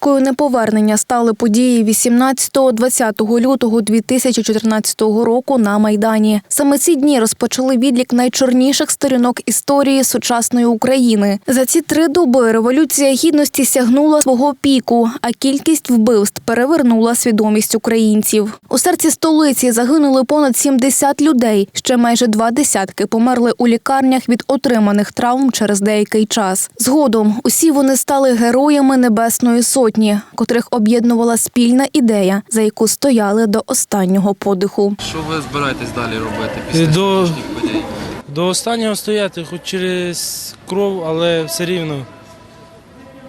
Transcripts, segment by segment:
точкою неповернення стали події 18-20 лютого 2014 року на Майдані. Саме ці дні розпочали відлік найчорніших сторінок історії сучасної України. За ці три доби революція гідності сягнула свого піку, а кількість вбивств перевернула свідомість українців. У серці столиці загинули понад 70 людей. Ще майже два десятки померли у лікарнях від отриманих травм через деякий час. Згодом усі вони стали героями Небесної Сотні, котрих об'єднувала спільна ідея, за яку стояли до останнього подиху. Що ви збираєтесь далі робити після До- подій? До останнього стояти, хоч через кров, але все рівно.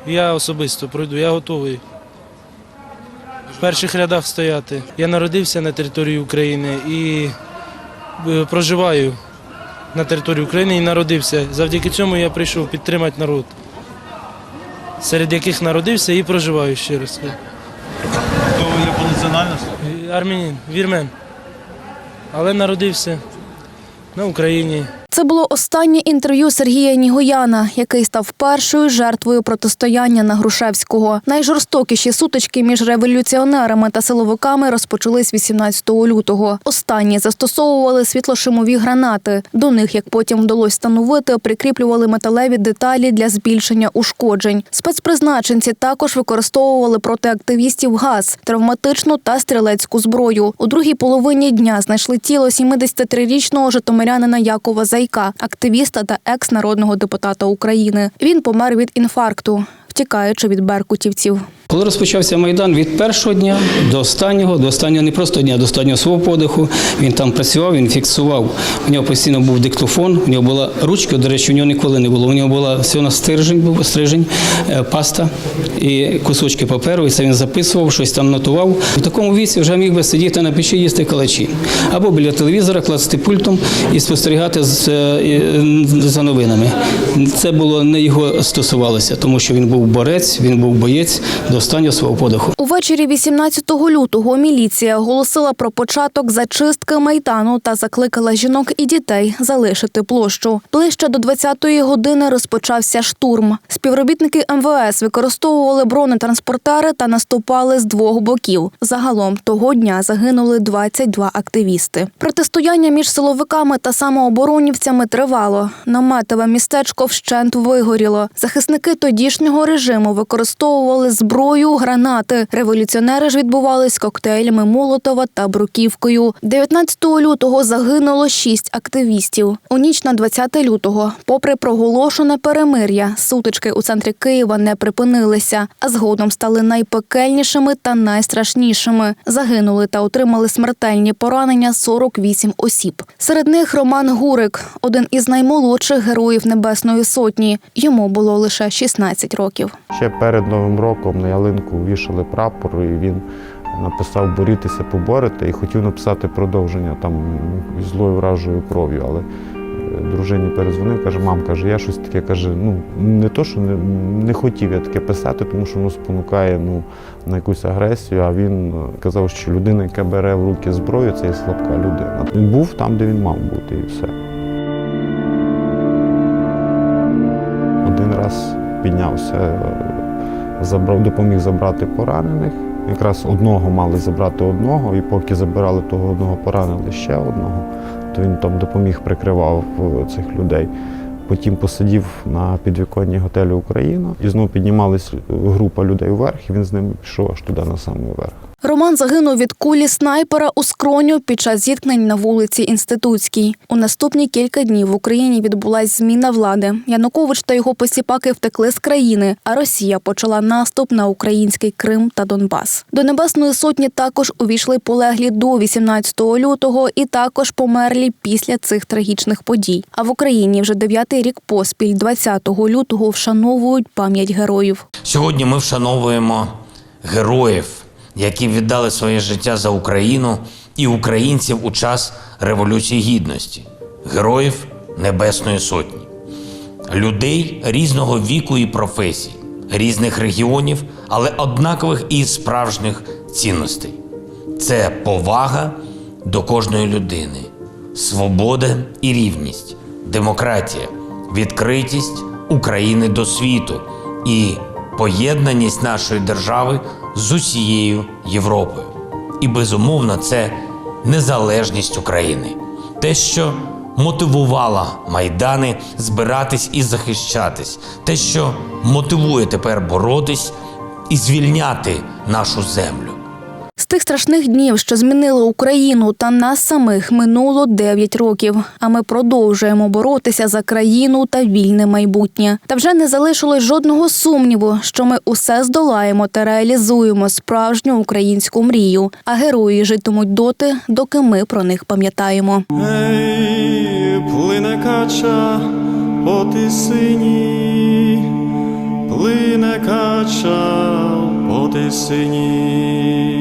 Я особисто пройду, я готовий. В перших рядах стояти. Я народився на території України і е, проживаю на території України і народився. Завдяки цьому я прийшов підтримати народ, серед яких народився і проживаю ще раз. Хто ви є по національності? Армянин, вірмен. Але народився на Україні. Це було останнє інтерв'ю Сергія Нігояна, який став першою жертвою протистояння на Грушевського. Найжорстокіші сутички між революціонерами та силовиками розпочались 18 лютого. Останні застосовували світлошимові гранати. До них, як потім вдалося встановити, прикріплювали металеві деталі для збільшення ушкоджень. Спецпризначенці також використовували проти активістів газ, травматичну та стрілецьку зброю. У другій половині дня знайшли тіло 73-річного житомирянина Якова Зайка, активіста та екс-народного депутата України. Він помер від інфаркту, втікаючи від беркутівців. Коли розпочався Майдан від першого дня до останнього, до останнього не просто дня, до останнього свого подиху, він там працював, він фіксував. У нього постійно був диктофон, у нього була ручка, до речі, у нього ніколи не було. У нього була всього стержень, був стрижень, е, паста і кусочки паперу, і це він записував, щось там нотував. В такому віці вже міг би сидіти на печі, їсти калачі. Або біля телевізора, класти пультом і спостерігати е, за новинами. Це було не його стосувалося, тому що він був борець, він був боєць до останнього свого подиху. Увечері 18 лютого міліція оголосила про початок зачистки майдану та закликала жінок і дітей залишити площу. Ближче до 20-ї години розпочався штурм. Співробітники МВС використовували бронетранспортери та наступали з двох боків. Загалом того дня загинули 22 активісти. Протистояння між силовиками та самооборонівцями тривало. Наметове містечко вщент вигоріло. Захисники тодішнього режиму використовували зброю, гранати. Революціонери ж відбувались коктейлями Молотова та бруківкою. 19 лютого загинуло шість активістів. У ніч на 20 лютого, попри проголошене перемир'я, сутички у центрі Києва не припинилися, а згодом стали найпекельнішими та найстрашнішими. Загинули та отримали смертельні поранення 48 осіб. Серед них Роман Гурик, один із наймолодших героїв Небесної Сотні. Йому було лише 16 років. Ще перед Новим роком на ялинку вішали прапор, і він написав борітися, поборете і хотів написати продовження там злою вражою кров'ю. Але е, дружині перезвонив, каже, мам, каже, я щось таке каже, ну не то, що не, не хотів я таке писати, тому що воно спонукає ну, на якусь агресію. А він е, казав, що людина, яка бере в руки зброю, це є слабка людина. Він був там, де він мав бути, і все. Піднявся, е, забрав, допоміг забрати поранених. Якраз одного мали забрати одного, і поки забирали того одного, поранили ще одного, то він там допоміг, прикривав е, цих людей. Потім посидів на підвіконні готелю Україна і знову піднімалась група людей вверх, і він з ними пішов аж туди на самий верх. Роман загинув від кулі снайпера у скроню під час зіткнень на вулиці Інститутській. У наступні кілька днів в Україні відбулась зміна влади. Янукович та його посіпаки втекли з країни, а Росія почала наступ на український Крим та Донбас. До Небесної сотні також увійшли полеглі до 18 лютого і також померлі після цих трагічних подій. А в Україні вже дев'ятий рік поспіль, 20 лютого, вшановують пам'ять героїв. Сьогодні ми вшановуємо героїв, які віддали своє життя за Україну і українців у час Революції Гідності, героїв Небесної Сотні, людей різного віку і професій, різних регіонів, але однакових і справжніх цінностей. Це повага до кожної людини, свобода і рівність, демократія, відкритість України до світу і поєднаність нашої держави з усією Європою. І безумовно, це незалежність України, те, що мотивувало майдани збиратись і захищатись, те, що мотивує тепер боротись і звільняти нашу землю. Тих страшних днів, що змінили Україну та нас самих, минуло 9 років. А ми продовжуємо боротися за країну та вільне майбутнє. Та вже не залишилось жодного сумніву, що ми усе здолаємо та реалізуємо справжню українську мрію. А герої житимуть доти, доки ми про них пам'ятаємо. Ей, плине кача по тисині, плине кача по тисині.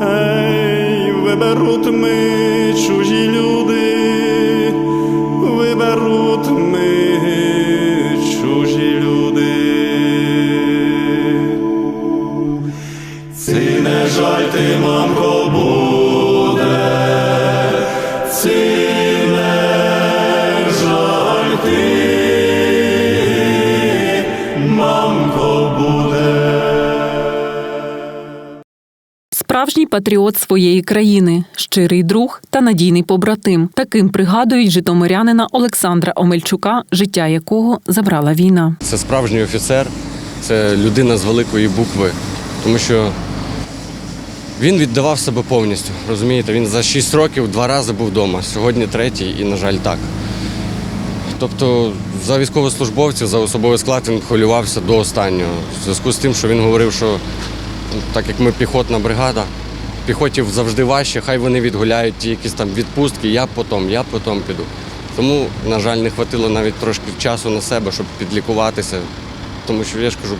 Ей, виберуть ми чужі люди, Справжній патріот своєї країни, щирий друг та надійний побратим. Таким пригадують житомирянина Олександра Омельчука, життя якого забрала війна. Це справжній офіцер, це людина з великої букви, тому що він віддавав себе повністю. Розумієте, він за 6 років два рази був вдома, сьогодні третій і, на жаль, так. Тобто за військовослужбовців, за особовий склад він хвилювався до останнього. В зв'язку з тим, що він говорив, що ну, так як ми піхотна бригада, піхотів завжди важче, хай вони відгуляють ті якісь там відпустки, я потім, я потім піду. Тому, на жаль, не хватило навіть трошки часу на себе, щоб підлікуватися. Тому що я ж кажу,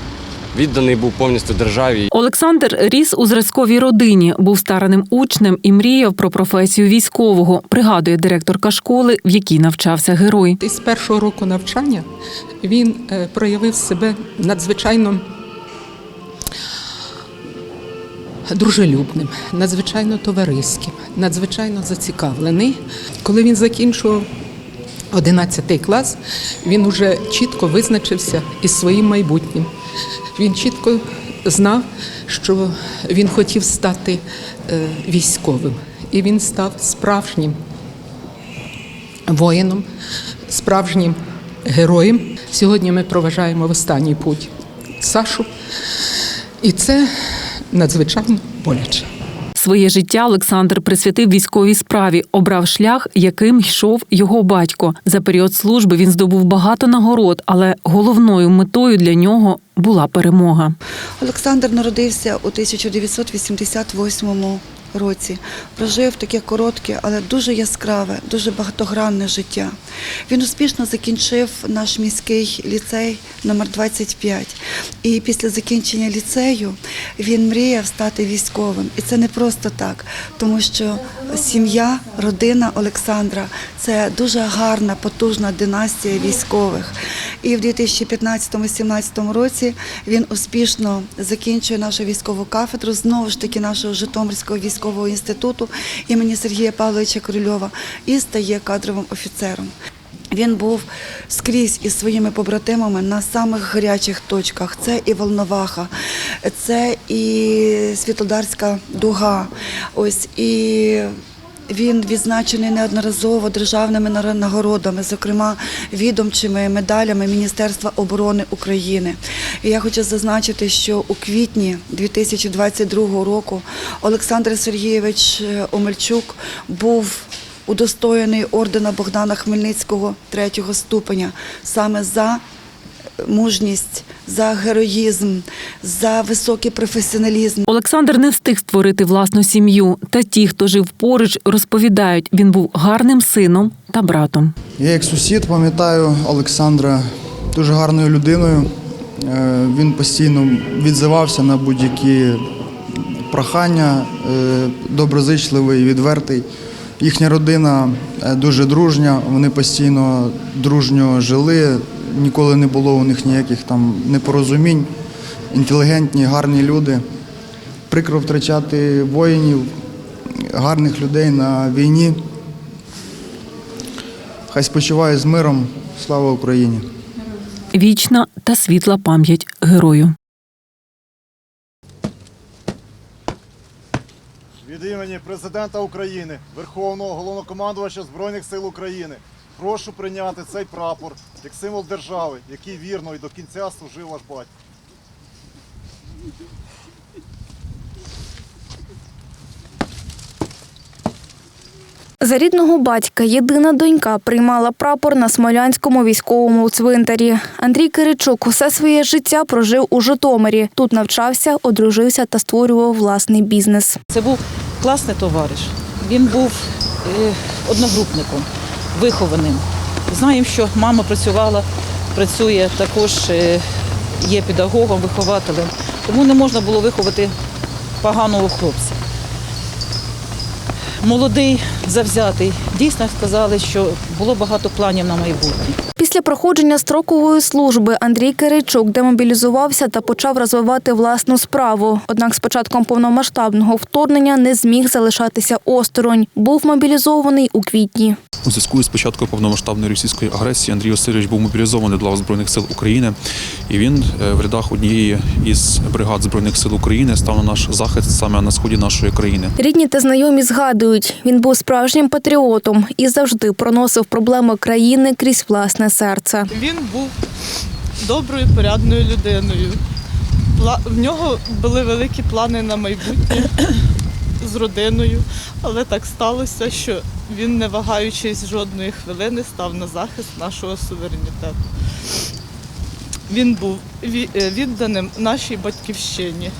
відданий був повністю державі. Олександр ріс у зразковій родині, був стараним учнем і мріяв про професію військового. Пригадує директорка школи, в якій навчався герой. Із першого року навчання він е, проявив себе надзвичайно дружелюбним, надзвичайно товариським, надзвичайно зацікавлений. Коли він закінчував 11 клас, він уже чітко визначився із своїм майбутнім. Він чітко знав, що він хотів стати е, військовим, і він став справжнім воїном, справжнім героєм. Сьогодні ми проважаємо в останній путь Сашу, і це надзвичайно боляче. Своє життя Олександр присвятив військовій справі, обрав шлях, яким йшов його батько. За період служби він здобув багато нагород, але головною метою для нього була перемога. Олександр народився у 1988 році. Прожив таке коротке, але дуже яскраве, дуже багатогранне життя. Він успішно закінчив наш міський ліцей номер 25. І після закінчення ліцею він мріяв стати військовим. І це не просто так, тому що сім'я, родина Олександра це дуже гарна, потужна династія військових. І в 2015-2017 році він успішно закінчує нашу військову кафедру знову ж таки нашого Житомирського військового військового інституту імені Сергія Павловича Крильова і стає кадровим офіцером. Він був скрізь із своїми побратимами на самих гарячих точках. Це і Волноваха, це і Світлодарська дуга. Ось і він відзначений неодноразово державними нагородами, зокрема відомчими медалями Міністерства оборони України. І я хочу зазначити, що у квітні 2022 року Олександр Сергійович е, Омельчук був удостоєний ордена Богдана Хмельницького третього ступеня саме за мужність, за героїзм, за високий професіоналізм. Олександр не встиг створити власну сім'ю. Та ті, хто жив поруч, розповідають, він був гарним сином та братом. Я як сусід пам'ятаю Олександра дуже гарною людиною. Е, Він постійно відзивався на будь-які прохання, е, доброзичливий, відвертий. Їхня родина е, дуже дружня, вони постійно дружньо жили, ніколи не було у них ніяких там непорозумінь, інтелігентні, гарні люди. Прикро втрачати воїнів, гарних людей на війні. Хай спочиває з миром. Слава Україні! Вічна та світла пам'ять герою. Від імені президента України, Верховного головнокомандувача Збройних сил України, прошу прийняти цей прапор як символ держави, який вірно і до кінця служив ваш батько. За рідного батька єдина донька приймала прапор на Смолянському військовому цвинтарі. Андрій Киричук усе своє життя прожив у Житомирі. Тут навчався, одружився та створював власний бізнес. Це був класний товариш. Він був е, одногрупником, вихованим. Знаємо, що мама працювала, працює також, е, є педагогом, вихователем. Тому не можна було виховати поганого хлопця. Молодий, завзятий. Дійсно сказали, що було багато планів на майбутнє. Після проходження строкової служби Андрій Киричук демобілізувався та почав розвивати власну справу. Однак з початком повномасштабного вторгнення не зміг залишатися осторонь. Був мобілізований у квітні. У зв'язку з початком повномасштабної російської агресії Андрій Васильович був мобілізований лав Збройних сил України, і він е, в рядах однієї із бригад Збройних сил України став на наш захист саме на сході нашої країни. Рідні та знайомі згадують, він був справжнім патріотом і завжди проносив проблеми країни крізь власне серце. Він був доброю, порядною людиною. В нього були великі плани на майбутнє з родиною, але так сталося, що він, не вагаючись жодної хвилини, став на захист нашого суверенітету. Він був е, відданим нашій батьківщині.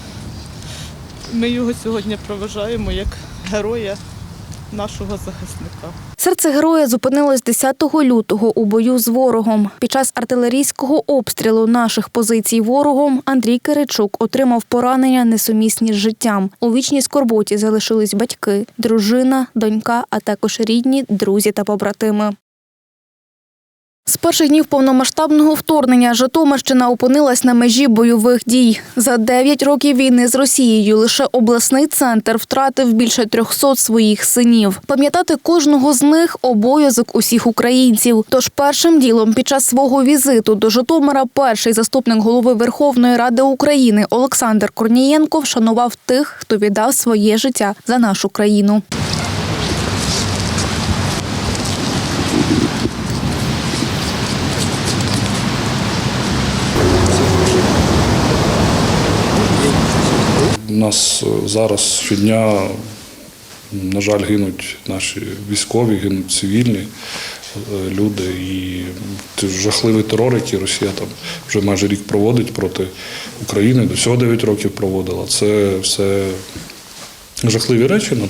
Ми його сьогодні проважаємо як героя нашого захисника. Серце героя зупинилось 10 лютого у бою з ворогом. Під час артилерійського обстрілу наших позицій ворогом Андрій Киричук отримав поранення несумісні з життям. У вічній скорботі залишились батьки, дружина, донька, а також рідні, друзі та побратими. З перших днів повномасштабного вторгнення Житомирщина опинилась на межі бойових дій. За 9 років війни з Росією лише обласний центр втратив більше 300 своїх синів. Пам'ятати кожного з них обов'язок усіх українців. Тож першим ділом під час свого візиту до Житомира перший заступник голови Верховної Ради України Олександр Корнієнко вшанував тих, хто віддав своє життя за нашу країну. У нас е, зараз щодня, на жаль, гинуть наші військові, гинуть цивільні е, люди. І жахливий терор, який Росія там вже майже рік проводить проти України. До цього 9 років проводила. Це все жахливі речі. Ну,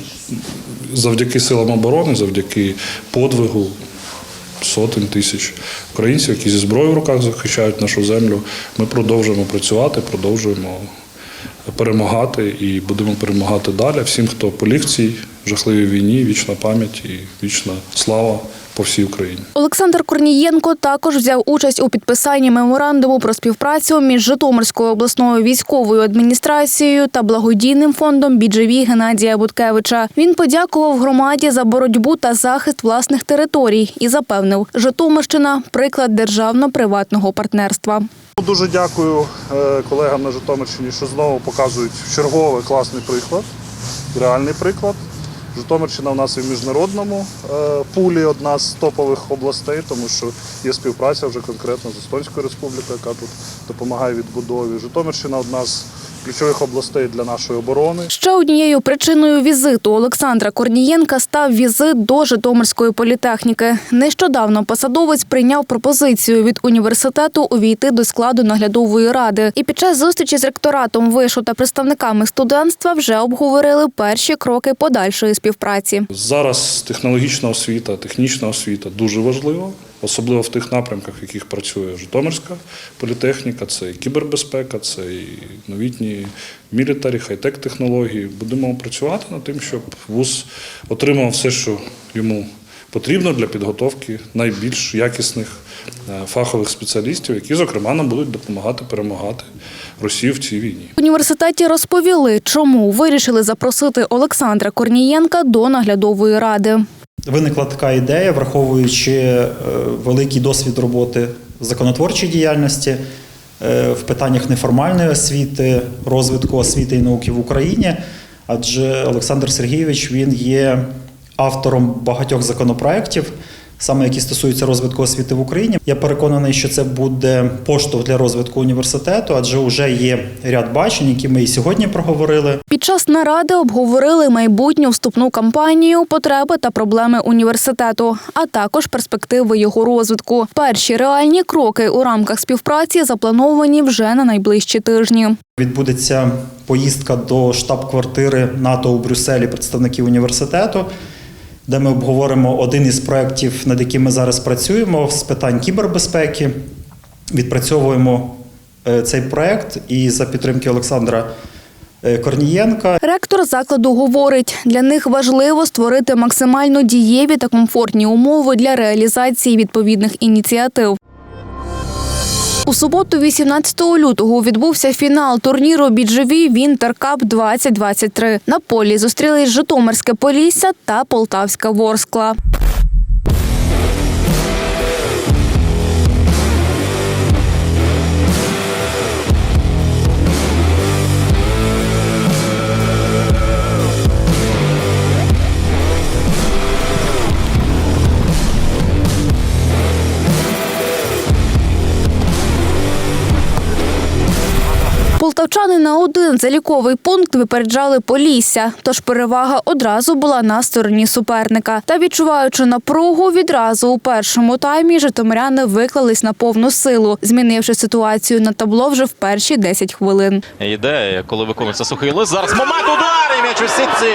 Завдяки силам оборони, завдяки подвигу сотень тисяч українців, які зі зброєю в руках захищають нашу землю. Ми продовжуємо працювати, продовжуємо перемагати і будемо перемагати далі. Всім, хто поліг в цій жахливій війні, вічна пам'ять і вічна слава по всій Україні. Олександр Корнієнко також взяв участь у підписанні меморандуму про співпрацю між Житомирською обласною військовою адміністрацією та благодійним фондом «Біджеві» Геннадія Буткевича. Він подякував громаді за боротьбу та захист власних територій і запевнив, Житомирщина приклад державно-приватного партнерства. Дуже дякую е, колегам на Житомирщині, що знову показують черговий класний приклад, реальний приклад. Житомирщина у нас і в міжнародному е, пулі одна з топових областей, тому що є співпраця вже конкретно з Естонською республікою, яка тут допомагає відбудові. Житомирщина одна з ключових областей для нашої оборони. Ще однією причиною візиту Олександра Корнієнка став візит до Житомирської політехніки. Нещодавно посадовець прийняв пропозицію від університету увійти до складу наглядової ради. І під час зустрічі з ректоратом вишу та представниками студентства вже обговорили перші кроки подальшої співпраці. Зараз технологічна освіта, технічна освіта дуже важлива, особливо в тих напрямках, в яких працює Житомирська політехніка, це і кібербезпека, це і новітні мілітарі, хай-тек технології. Будемо працювати над тим, щоб вуз отримав все, що йому потрібно для підготовки найбільш якісних е, фахових спеціалістів, які, зокрема, нам будуть допомагати перемагати Росію в цій війні. В університеті розповіли, чому вирішили запросити Олександра Корнієнка до наглядової ради. Виникла така ідея, враховуючи е, великий досвід роботи в законотворчій діяльності в питаннях неформальної освіти, розвитку освіти і науки в Україні. Адже Олександр Сергійович він є автором багатьох законопроєктів, саме які стосуються розвитку освіти в Україні. Я переконаний, що це буде поштовх для розвитку університету, адже вже є ряд бачень, які ми і сьогодні проговорили. Під час наради обговорили майбутню вступну кампанію, потреби та проблеми університету, а також перспективи його розвитку. Перші реальні кроки у рамках співпраці заплановані вже на найближчі тижні. Відбудеться поїздка до штаб-квартири НАТО у Брюсселі представників університету, де ми обговоримо один із проєктів, над яким ми зараз працюємо з питань кібербезпеки. Відпрацьовуємо е, цей проєкт і за підтримки Олександра е, Корнієнка Ректор закладу говорить, для них важливо створити максимально дієві та комфортні умови для реалізації відповідних ініціатив. У суботу, 18 лютого, відбувся фінал турніру «Біджеві Вінтер Кап 2023. На полі зустрілись Житомирське Полісся та Полтавська Ворскла. Полтавчани на один заліковий пункт випереджали Полісся, тож перевага одразу була на стороні суперника. Та відчуваючи напругу, відразу у першому таймі житомиряни виклались на повну силу, змінивши ситуацію на табло вже в перші 10 хвилин. Ідея, коли виконується сухий лист. Зараз момент удару і м'яч у сітці.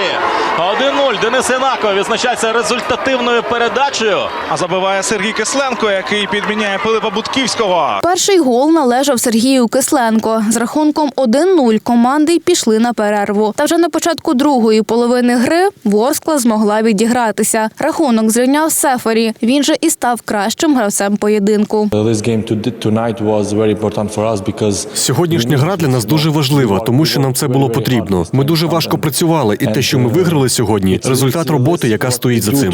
1-0. Денис Інаков відзначається результативною передачею. А забиває Сергій Кисленко, який підміняє Пилипа Будківського. Перший гол належав Сергію Кисленко. З рахунком 1-0 команди й пішли на перерву. Та вже на початку другої половини гри Ворскла змогла відігратися. Рахунок зрівняв Сефері. Він же і став кращим гравцем поєдинку. Сьогоднішня гра для нас дуже важлива, тому що нам це було потрібно. Ми дуже важко працювали, і те, що ми виграли сьогодні, результат роботи, яка стоїть за цим.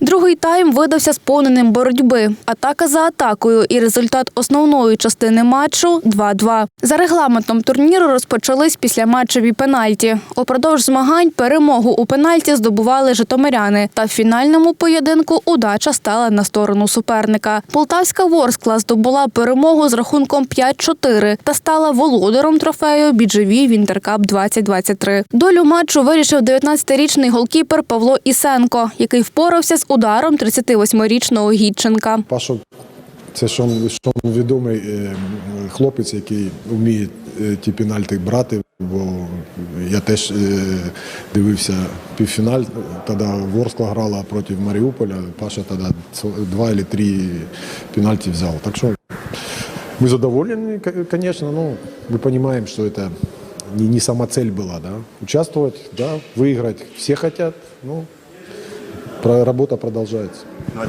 Другий тайм видався сповненим боротьби. Атака за атакою і результат основної частини матчу 2-2. За регламентом турніру розпочались після матчеві пенальті. Упродовж змагань перемогу у пенальті здобували житомиряни. Та в фінальному поєдинку удача стала на сторону суперника. Полтавська Ворскла здобула перемогу з рахунком 5-4 та стала володаром трофею Біджеві Вінтеркап 2023. Долю матчу вирішив 19-річний голкіпер Павло Ісенко, який впорався з ударом 38-річного Гідченка. Це що, що відомий е, хлопець, який вміє е, ті пенальти брати, бо я теж е, дивився півфіналь, тоді Ворскла грала проти Маріуполя, Паша тоді два або три пенальти взяв. Так що ми задоволені, звісно, ну, ми розуміємо, що це не, не сама цель была, да. Участвовать, да, выиграть. Все хотят, ну, работа продолжается.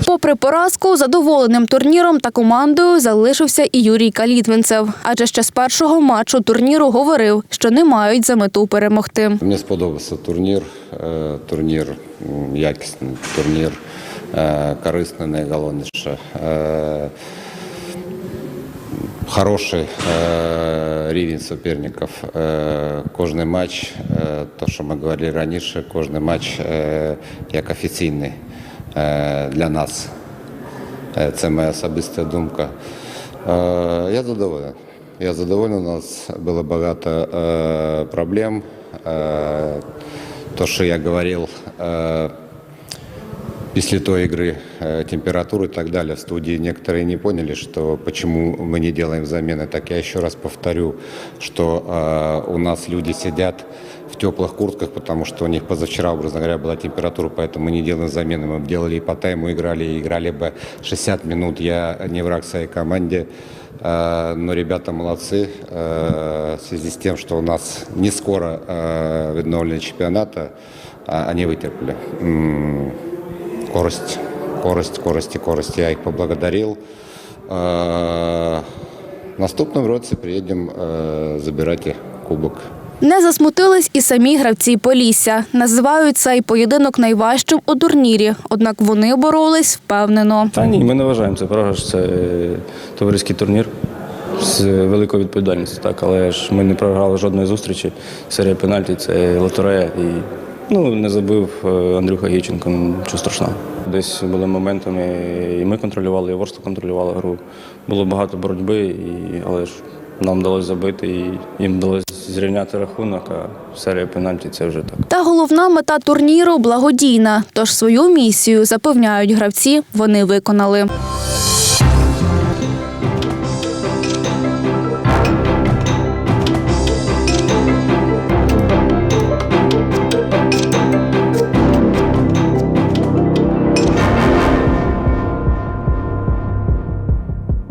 Попри поразку, задоволеним турніром та командою залишився і Юрій Калітвинцев. Адже ще з першого матчу турніру говорив, що не мають за мету перемогти. Мені сподобався турнір. Е, Турнір якісний, турнір е, корисний, найголовніше. Е, Хороший рівень суперників. Кожний матч, то, що ми говорили раніше, кожний матч як офіційний для нас. Е, Це моя особиста думка. Е, Я задоволений. Я задоволений. У нас було багато е, проблем. Е, То, що я говорив е, після той игры, э, температуры и так далее, в студии некоторые не поняли, что почему мы не делаем замены. Так я еще раз повторю, что э, у нас люди сидят В теплых куртках, потому что у них позавчера, образно говоря, была температура, поэтому мы не делаем замены. Мы делали и по тайму играли, и играли бы 60 минут. Я не враг своей команде. Э, Но ребята молодцы э, в связи с тем, что у нас не скоро э, відновлення чемпионата, а они вытерпели. Скорость, скорость, скорость и скорость. Я их поблагодарил. Э, В наступном році приедем э, забирать кубок. Не засмутились і самі гравці Полісся. Називають цей поєдинок найважчим у турнірі, однак вони боролись впевнено. Та ні, ми не вважаємо це програш. Це е, товариський турнір з великою відповідальністю. Так, але ж ми не програли жодної зустрічі. Серія пенальті це лотерея. І ну, не забив е, Андрюха Гіченко, ну, нічого страшного. Десь були моментами, і ми контролювали, і Ворскла контролювала гру. Було багато боротьби, і, але ж нам вдалося забити, і їм вдалося зрівняти рахунок, а серія пенальті це вже так. Та головна мета турніру благодійна. Тож свою місію запевняють гравці, вони виконали.